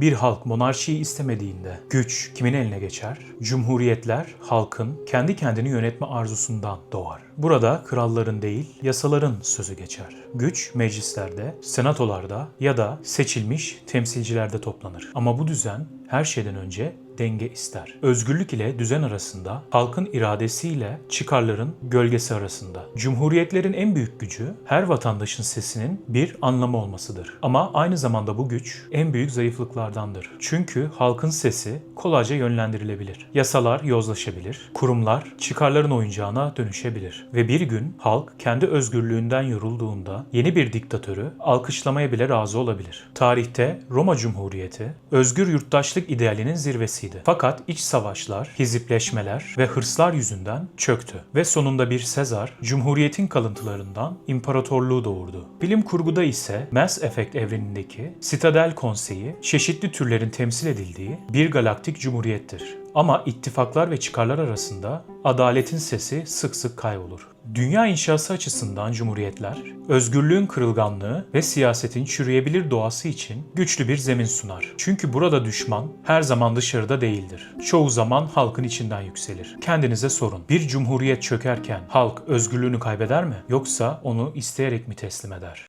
Bir halk monarşiyi istemediğinde güç kimin eline geçer? Cumhuriyetler halkın kendi kendini yönetme arzusundan doğar. Burada kralların değil, yasaların sözü geçer. Güç meclislerde, senatolarda ya da seçilmiş temsilcilerde toplanır. Ama bu düzen her şeyden önce denge ister. Özgürlük ile düzen arasında, halkın iradesiyle çıkarların gölgesi arasında. Cumhuriyetlerin en büyük gücü her vatandaşın sesinin bir anlamı olmasıdır. Ama aynı zamanda bu güç en büyük zayıflıklardandır. Çünkü halkın sesi kolayca yönlendirilebilir. Yasalar yozlaşabilir, kurumlar çıkarların oyuncağına dönüşebilir. Ve bir gün halk kendi özgürlüğünden yorulduğunda yeni bir diktatörü alkışlamaya bile razı olabilir. Tarihte Roma Cumhuriyeti özgür yurttaşlık idealinin zirvesiydi. Fakat iç savaşlar, hizipleşmeler ve hırslar yüzünden çöktü. Ve sonunda bir Sezar, Cumhuriyet'in kalıntılarından imparatorluğu doğurdu. Bilim kurguda ise Mass Effect evrenindeki Citadel Konseyi çeşitli türlerin temsil edildiği bir galaktik cumhuriyettir. Ama ittifaklar ve çıkarlar arasında adaletin sesi sık sık kaybolur. Dünya inşası açısından cumhuriyetler, özgürlüğün kırılganlığı ve siyasetin çürüyebilir doğası için güçlü bir zemin sunar. Çünkü burada düşman her zaman dışarıda değildir. Çoğu zaman halkın içinden yükselir. Kendinize sorun. Bir cumhuriyet çökerken halk özgürlüğünü kaybeder mi? Yoksa onu isteyerek mi teslim eder?